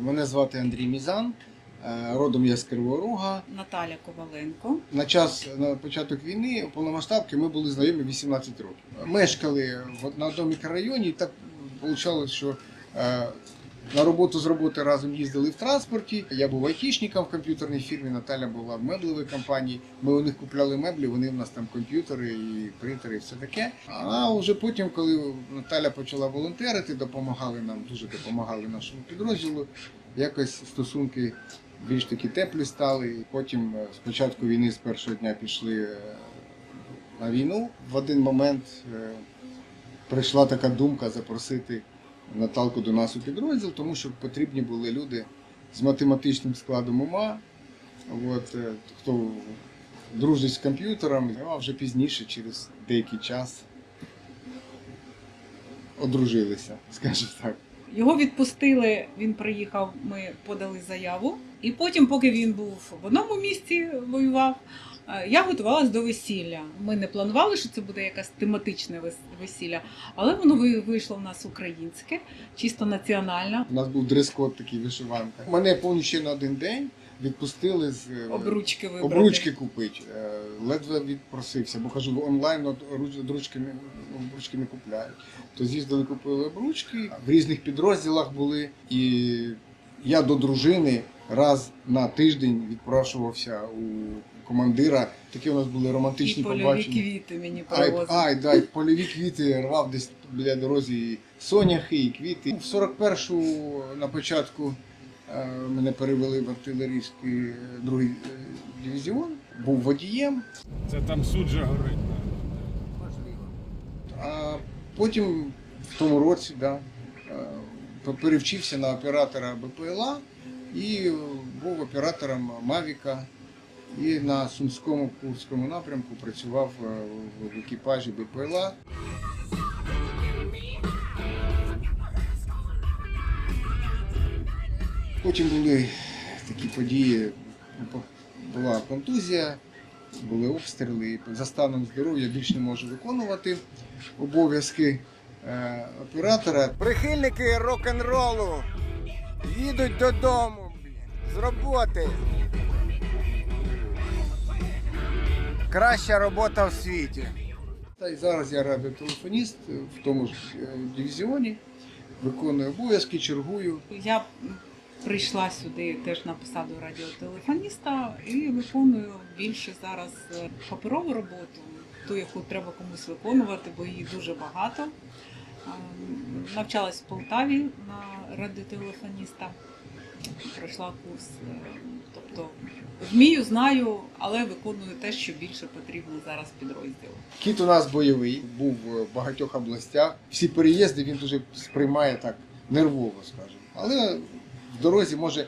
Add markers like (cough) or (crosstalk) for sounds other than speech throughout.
Мене звати Андрій Мізан, е, родом я з Кривого Рога. Наталя Коваленко. На час на початок війни повномасштабки ми були знайомі 18 років. Мешкали в- на одному мікрорайоні, і так вийшло, що е, на роботу з роботи разом їздили в транспорті. Я був айтішником в комп'ютерній фірмі, Наталя була в меблевій компанії. Ми у них купляли меблі, вони в нас там комп'ютери і принтери, і все таке. А вже потім, коли Наталя почала волонтерити, допомагали нам, дуже допомагали нашому підрозділу. Якось стосунки більш такі теплі стали. Потім е, з початку війни з першого дня пішли е, на війну. В один момент е, прийшла така думка запросити Наталку до нас у підрозділ, тому що потрібні були люди з математичним складом ума. От, е, хто дружить з комп'ютером, а вже пізніше, через деякий час, одружилися, скажімо так. Його відпустили, він приїхав, ми подали заяву. І потім, поки він був в одному місці, воював, е, я готувалась до весілля. Ми не планували, що це буде якась тематичне вес- весілля, але воно ви- вийшло в нас українське, чисто національне. У нас був дрес-код такий вишиванка. Мене повністю на один день відпустили з е, Обручки вибрати. обручки купити. Е, Ледве відпросився, бо кажу, онлайн от руч- обручки не, обручки не купляють. То з'їздили, купили обручки. В різних підрозділах були. І я до дружини раз на тиждень відпрашувався у командира. Такі у нас були І романтичні польові побачення. квіти мені Ай, привозили. ай, дай, польові квіти рвав десь біля дорозі і соняхи і квіти. В 41-му на початку мене перевели в артилерійський е, другий е, дивізіон, був водієм, Це там суджа горить. а потім в тому році да, е, перевчився на оператора БПЛА і е, був оператором Мавіка. І на Сумському Курському напрямку працював е, в екіпажі БПЛА. Потім були такі події, була контузія, були обстріли. За станом здоров'я більш не можу виконувати обов'язки е, оператора. Прихильники рок-н-ролу їдуть додому з роботи. Краща робота в світі. Та й зараз я радіотелефоніст в тому ж е, дивізіоні, виконую обов'язки, чергую. Я прийшла сюди теж на посаду радіотелефоніста і виконую більше зараз е, паперову роботу, ту, яку треба комусь виконувати, бо її дуже багато. Ем, Навчалась в Полтаві на радіотелефоніста, пройшла курс. е, Тобто вмію, знаю, але виконую те, що більше потрібно зараз підрозділу. Кіт у нас бойовий, був в багатьох областях. Всі переїзди він дуже сприймає так нервово, скажімо. Але в дорозі може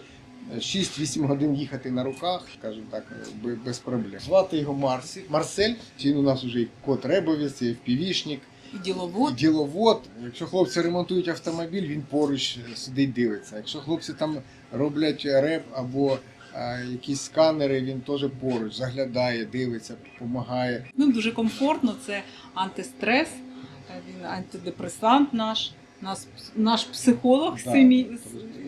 6-8 годин їхати на руках, скажімо так, бе- без проблем. Звати його Марсі. Марсель. Він у нас вже і кот Ребовець, і впівішник, І діловод і діловод. Якщо хлопці ремонтують автомобіль, він поруч сидить дивиться. Якщо хлопці там роблять реп або а, якісь сканери, він теж поруч заглядає, дивиться, допомагає. Ним дуже комфортно, це антистрес, е, він антидепресант наш, наш, наш психолог Да, сім'ї,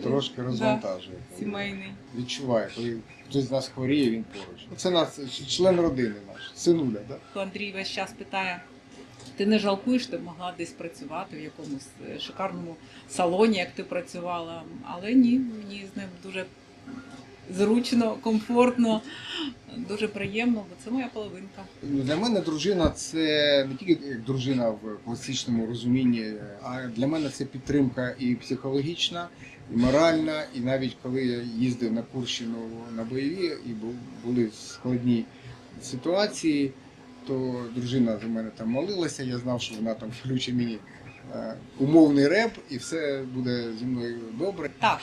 Трошки розвантажує. сімейний. Відчуває, коли хтось з нас хворіє, він поруч. Це нас член родини наш, синуля, да? Андрій весь час питає: ти не жалкуєш, ти могла десь працювати в якомусь е, шикарному салоні, як ти працювала. Але ні, мені з ним дуже зручно, комфортно, дуже приємно, бо це моя половинка. Ну, Для мене дружина це не тільки дружина в класичному розумінні, а для мене це підтримка і психологічна, і моральна. І навіть коли я їздив на Курщину на бойові і були складні ситуації, то дружина за мене там молилася. Я знав, що вона там (laughs) включить мені умовний реп, і все буде зі мною добре. Так,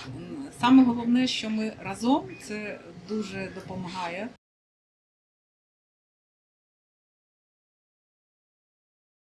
саме головне, що ми разом, це дуже допомагає.